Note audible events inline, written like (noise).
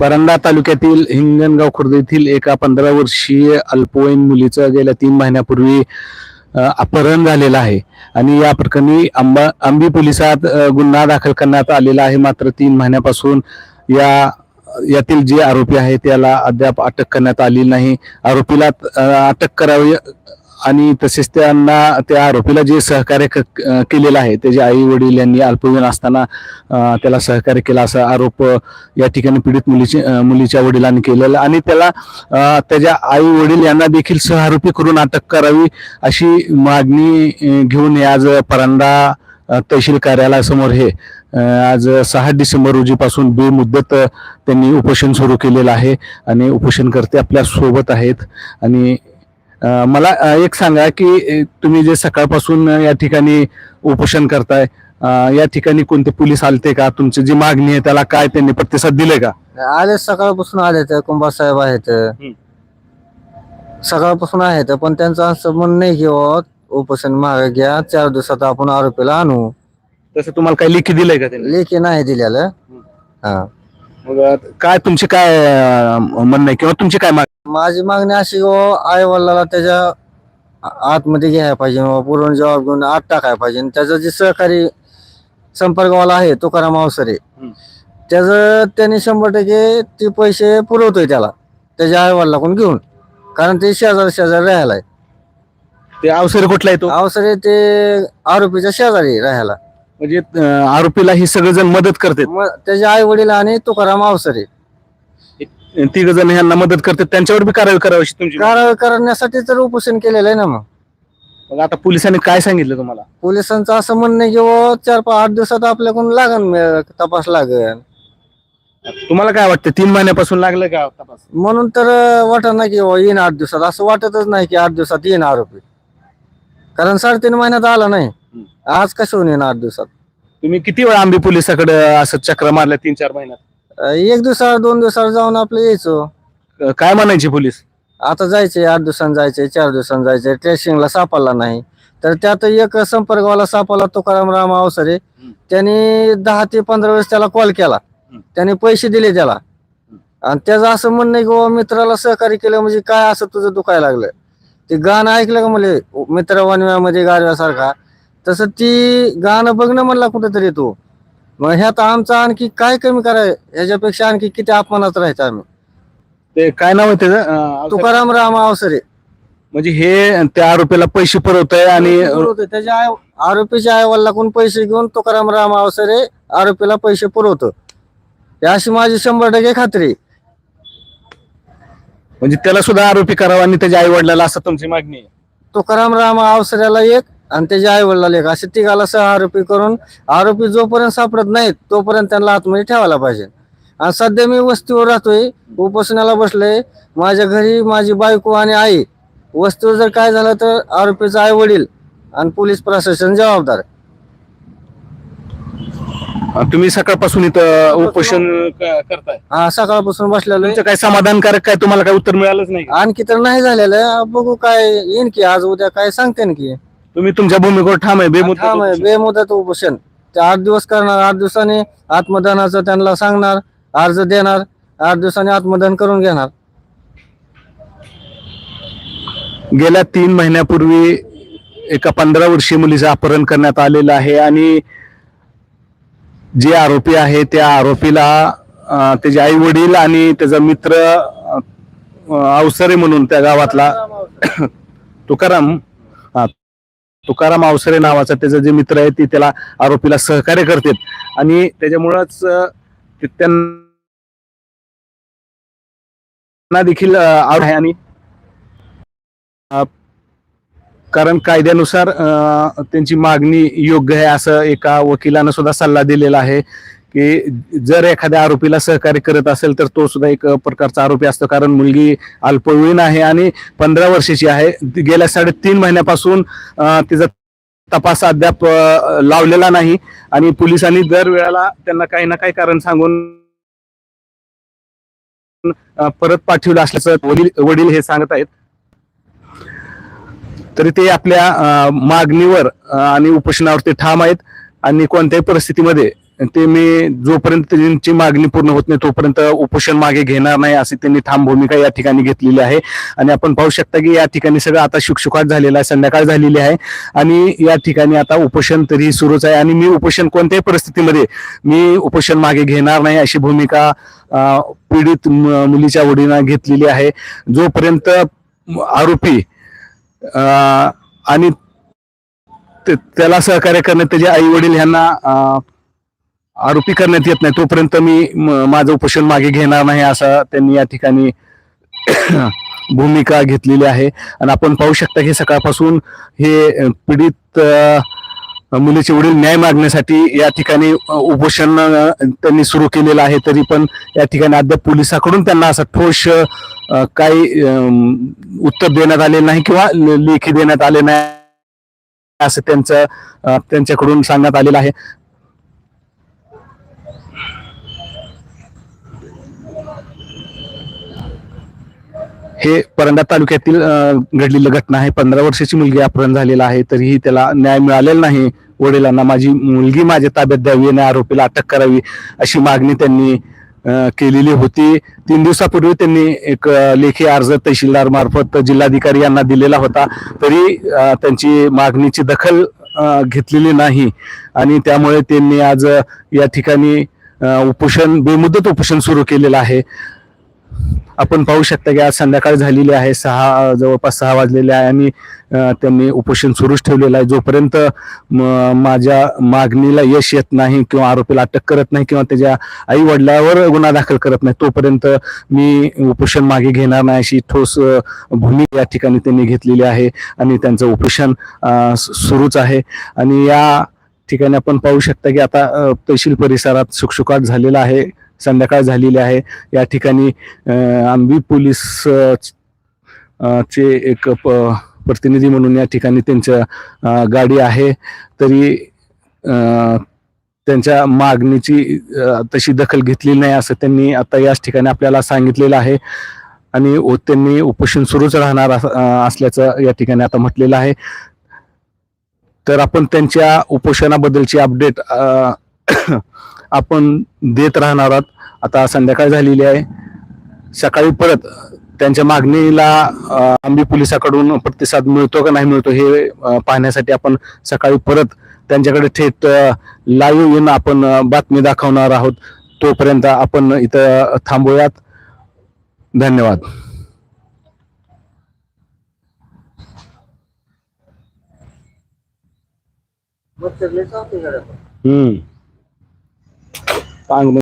परंडा तालुक्यातील हिंगणगाव खुर्द येथील एका पंधरा वर्षीय अल्पवयीन मुलीचं गेल्या तीन महिन्यापूर्वी अपहरण झालेलं आहे. आणि या प्रकरणी आंबा आंबी पोलिसात गुन्हा दाखल करण्यात आलेला आहे. मात्र तीन महिन्यापासून या यातील जे आरोपी आहे त्याला अद्याप अटक करण्यात आली नाही. आरोपीला अटक करावी आणि तसेच त्यांना त्या आरोपीला जे सहकार्य क- केलेलं आहे त्याचे आई वडील यांनी अल्पवयीन असताना त्याला सहकार्य केला असा आरोप या ठिकाणी पीडित मुलीचे मुलीच्या वडिलांनी केलेला आणि त्याला त्याच्या आई वडील यांना देखील सहआरोपी करून अटक करावी अशी मागणी घेऊन हे आज परांडा तहसील कार्यालयासमोर हे आज सहा डिसेंबर रोजीपासून बेमुदत त्यांनी उपोषण सुरू केलेलं आहे आणि उपोषणकर्ते आपल्यासोबत आहेत आणि मला एक सांगा की तुम्ही जे सकाळपासून या ठिकाणी उपोषण करताय या ठिकाणी कोणते पोलीस आलते का? तुमची जी मागणी आहे त्याला काय त्यांनी प्रतिसाद दिले का? आले सकाळपासून आले तर कुंभार साहेब आहेत सकाळपासून आहेत पण त्यांचं असं म्हणणं नाही की उपोषण मागे घ्या चार दिवसात आपण आरोपीला आणू. तसं तुम्हाला काही लेखी दिलंय का त्यांनी? लेखी नाही दिलेलं. हा काय तुमचे काय म्हणणं आहे? किंवा तुमची काय मागणी माझी मागणी अशी आई वडिलाला त्याच्या आतमध्ये घ्यायला पाहिजे पूर्ण जबाब घेऊन आत टाकायला पाहिजे. आणि त्याचं जे सहकारी संपर्कवाला आहे तुकाराम अवसरे. त्याचं त्यांनी शंभर टक्के ते पैसे पुरवतोय त्याला त्याच्या आई वडिलाकडून घेऊन. कारण ते शेजार शेजारी राहायला आहे ते अवसर कुठला आहे तो? अवसरे ते आरोपीच्या शेजारी राहायला म्हणजे आरोपीला ही सगळेजण मदत करतात. मग त्याचे आई वडील आणि तुकाराम अवसरे. तिघ जण ह्यांना मदत करतात. त्यांच्यावर बी कारवाई करावी अशी तुमची. कारवाई करण्यासाठी तर उपोषण केलेलं आहे ना मग. मग आता पोलिसांनी काय सांगितलं तुम्हाला? पोलिसांचं असं म्हणणं आहे की बुवा चार पाच आठ दिवसात आपल्याकडून लागन तपास लागन. तुम्हाला काय वाटतं तीन महिन्यापासून लागलं का तपास? म्हणून तर वाटत नाही की बुवा येईन आठ दिवसात. असं वाटतच नाही की आठ दिवसात येईन आरोपी. कारण साडेतीन महिन्यात आला नाही. आज कशाहून येईन आठ दिवसात? तुम्ही किती वेळा आंबी पोलिसाकडे असं चक्र मारल्या तीन चार महिन्यात? एक दिवसावर दोन दिवसावर जाऊन आपलं यायचो. काय म्हणायचे पोलीस? आता जायचे आठ दिवसांनी जायचे चार दिवसांनी जायचे ट्रेसिंगला सापडला नाही. तर त्यात एक संपर्कवाला सापडला तुकाराम राम अवसरे. त्यांनी दहा ते पंधरा वेळेस त्याला कॉल. केला त्यांनी पैसे दिले त्याला. आणि त्याचं असं म्हणणं आहे की बाबा मित्राला सहकार्य केलं म्हणजे काय असं तुझं दुखायला लागलं? ते गाणं ऐकलं का म्हणले मित्र वनव्यामध्ये गारव्यासारखा. तसं ती गाणं बघणं म्हणला कुठेतरी तो. मग ह्यात आमचा आणखी काय कमी कराय ह्याच्यापेक्षा आणखी किती अपमानात राहायचं आम्ही? ते काय नाव आहे त्याचं? अ, तुकाराम राम अवसरे. म्हणजे हे त्या आरोपीला पैसे पुरवत आहे आणि पुरवतो त्याच्या आई आरोपीच्या आई वडिलाकडून पैसे घेऊन तुकाराम राम अवसरे आरोपीला पैसे पुरवतो. ही अशी माझी शंभर टक्के खात्री आहे. म्हणजे त्याला सुद्धा आरोपी करावा आणि त्याच्या आई वडिलाला असं तुमची मागणी आहे. तुकाराम राम अवसऱ्याला एक आणि त्याच्या आई वडिलाला एक असे तिघाला सह आरोपी करून आरोपी जोपर्यंत सापडत नाहीत तोपर्यंत त्यांना आतमध्ये ठेवायला पाहिजे आणि सध्या मी वस्तीवर राहतोय उपोषणाला बसलोय माझ्या घरी माझी बायको आणि आई वस्तीवर जर काय झालं तर आरोपीचा आई वडील आणि पोलीस प्रशासन जबाबदार तुम्ही सकाळपासून इथं उपोषण क- करताय हा सकाळपासून बसलेलो आहे. तुमचं काय समाधानकारक काय तुम्हाला काय उत्तर मिळालंच नाही? आणखी तर नाही झालेलं. बघू काय येईन की आज उद्या काय सांगते ना की तुम्ही तुमच्या भूमिकेवर ठाम आहे बेमुदत थांब आहे, उपोषण. बेमुदत उपोषण. ते आठ दिवस करणार आठ दिवसांनी आत्मदानाचं त्यांना सांगणार अर्ज देणार आठ दिवसांनी आत्मदान करून घेणार. गेल्या तीन महिन्यापूर्वी एका पंधरा वर्षीय मुलीचं अपहरण करण्यात आलेलं आहे आणि जे आरोपी आहे त्या आरोपीला अं, त्याचे आई वडील आणि त्याचा मित्र अं, अवसरे म्हणून त्या गावातला तुकाराम तुकाराम अवसरे नावाचा त्याचा जे मित्र आहे ते त्याला आरोपीला सहकार्य करतात. आणि त्याच्यामुळंच त्यांना देखील आवड आहे. आणि कारण कायद्यानुसार अं, त्यांची मागणी योग्य आहे असं एका वकिलानं सुद्धा सल्ला दिलेला आहे. की जर एखाद्या आरोपीला सहकार्य करत असेल तर तो सुद्धा एक प्रकारचा आरोपी असतो. कारण मुलगी अल्पवयीन आहे आणि पंधरा वर्षाची आहे. गेल्या साडेतीन महिन्यापासून तिचा तपास अद्याप लावलेला नाही. आणि पोलिसांनी दर वेळेला त्यांना काही ना काही कारण सांगून परत पाठवलं असल्याचं वडील वडील हे सांगत आहेत. तरी ते आपल्या मागणीवर आणि उपोषणावर ते ठाम आहेत. आणि कोणत्याही परिस्थितीमध्ये ते मी जोपर्यंत त्यांची मागणी पूर्ण होत नाही तोपर्यंत उपोषण मागे घेणार नाही अशी त्यांनी ठाम भूमिका या ठिकाणी घेतलेली आहे. आणि आपण पाहू शकता की या ठिकाणी सगळं आता शुकशुकाट झालेला आहे संध्याकाळ झालेली आहे. आणि या ठिकाणी आता उपोषण तरी सुरूच आहे. आणि मी उपोषण कोणत्याही परिस्थितीमध्ये मी उपोषण मागे घेणार नाही अशी भूमिका पीडित मुलीच्या वडिलांना घेतलेली आहे. जोपर्यंत आरोपी आणि ते- त्याला सहकार्य करण्यात त्याचे आई वडील यांना आरोपी करण्यात येत नाही. तोपर्यंत मी म- माझं उपोषण मागे घेणार नाही असं त्यांनी या ठिकाणी (clears throat) भूमिका घेतलेली आहे. आणि आपण पाहू शकता की सकाळपासून हे पीडित मुलीचे वडील न्याय मागण्यासाठी या ठिकाणी उपोषण त्यांनी सुरू केलेलं आहे. तरी पण या ठिकाणी अद्याप पोलिसाकडून त्यांना असं ठोस काही उत्तर देण्यात आले नाही किंवा लेखी देण्यात आले नाही असं त्यांचं त्यांच्याकडून सांगण्यात आलेलं आहे. हे परंडा तालुक्यातील घडलेली घटना आहे. पंधरा वर्षाची मुलगी अपहरण झालेला आहे तरीही त्याला न्याय मिळालेला नाही. वडिलांना माझी मुलगी माझ्या ताब्यात द्यावी आणि आरोपीला अटक करावी अशी मागणी त्यांनी केलेली होती. तीन दिवसापूर्वी त्यांनी एक लेखी अर्ज तहसीलदार मार्फत जिल्हाधिकारी यांना दिलेला होता. तरी त्यांची मागणीची दखल घेतलेली नाही. आणि त्यामुळे त्यांनी आज या ठिकाणी उपोषण बेमुदत उपोषण सुरू केलेलं आहे. आपण पाहू शकता की आज संध्याकाळ झालेली आहे सहा जवळपास सहा वाजलेले आहे आणि त्यांनी उपोषण सुरूच ठेवलेलं आहे. जोपर्यंत माझ्या मागणीला यश येत नाही किंवा आरोपीला अटक करत नाही किंवा त्याच्या आई वडिलावर गुन्हा दाखल करत नाही तोपर्यंत मी उपोषण मागे घेणार नाही अशी ठोस भूमिका या ठिकाणी त्यांनी घेतलेली आहे आणि त्यांचं उपोषण सुरूच आहे. आणि या ठिकाणी आपण पाहू शकता की आता तहसील परिसरात शुकशुकाट झालेला आहे संध्याकाळ झालेली आहे. या ठिकाणी आंबी पोलीस चे एक प- प्रतिनिधी म्हणून या ठिकाणी त्यांच्या गाडी आहे. तरी त्यांच्या मागणीची तशी दखल घेतलेली नाही असं त्यांनी आता याच ठिकाणी आपल्याला सांगितलेलं आहे. आणि त्यांनी उपोषण सुरूच राहणार असल्याचं या ठिकाणी आता म्हटलेलं आहे. तर आपण त्यांच्या उपोषणाबद्दलची अपडेट (coughs) आपण देत राहणार आहोत. आता संध्याकाळ झालेली आहे. सकाळी परत त्यांच्या मागणीला आंबी पोलिसाकडून प्रतिसाद मिळतो का नाही मिळतो हे पाहण्यासाठी आपण सकाळी परत त्यांच्याकडे थेट लाईव्ह येऊन आपण बातमी दाखवणार आहोत. तोपर्यंत आपण इथं थांबूयात. धन्यवाद. हम्म. सांग